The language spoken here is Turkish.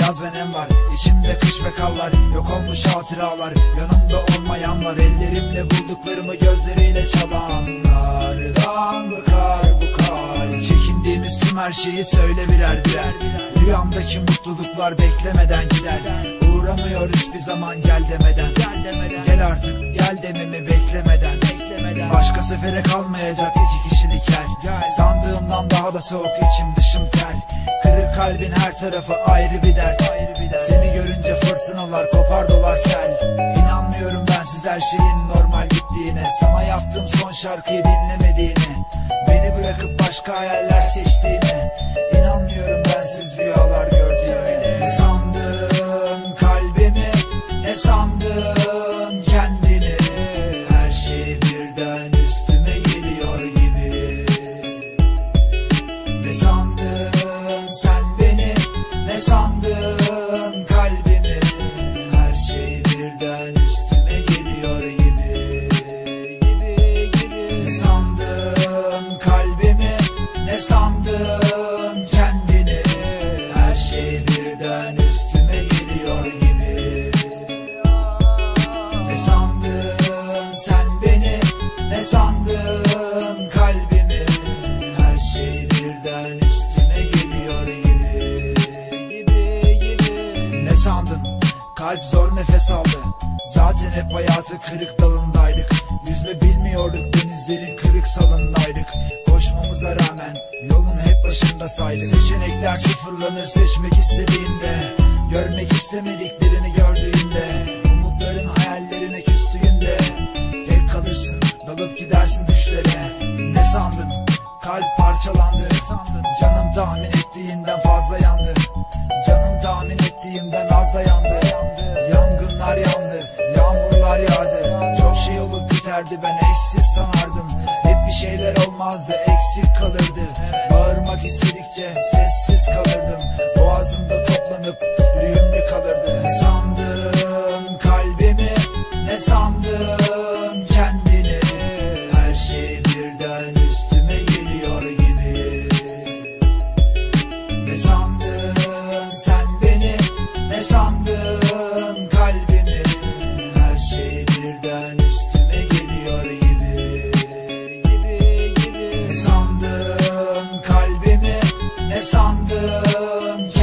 yaz ve nem var. İçimde kış ve kar var. Yok olmuş hatıralar. Yanımda olmayanlar Ellerimle bulduklarımı gözleriyle çalanlardan Bıkar bu kalp Çekindiğimiz tüm her şeyi söyle birer birer. Rüyamdaki mutluluklar beklemeden gider Uğramıyor hiçbir zaman gel demeden. Gel demeden Gel artık gel dememi beklemeden. Beklemeden Başka sefere kalmayacak iki kişilik yer. Sandığımdan daha da soğuk içim dışım ter Kırık kalbin her tarafı ayrı bir dert. Seni görünce fırtınalar kopar dolar sel. İnanmıyorum bensiz her şeyin normal gittiğine Sana yaptığım son şarkıyı dinlemediğine. Beni bırakıp başka hayaller seçtiğine. İnanmıyorum bensiz rüyalar gördüğüne sandın kendini Her şey birden üstüme geliyor gibi. Ne sandın sen beni Ne sandın kalbimi? Her şey birden üstüme geliyor gibi Gibi gibi. Ne sandın kalbimi Ne sandın kalp zor nefes aldı. Zaten hep hayatı kırık dalındaydık. Yüzme bilmiyorduk denizlerin kırık salındaydık. Koşmamıza rağmen yolun hep başında saydık. Seçenekler sıfırlanır seçmek istediğinde Görmek istemediklerini gördüğünde Umutların hayallerine küstüğünde Tek kalırsın dalıp gidersin düşlere. Ne sandın? Kalp parçalandı. Sandın? Canım tahmin ettiğinden fazla derdi ben eşsiz sanardım. Hep bir şeyler olmazdı eksik kalırdı. Bağırmak istedikçe sessiz kalırdım. Boğazımda toplanıp düğümlü kalırdı. Sandın kalbimi ne sandın? yaşayan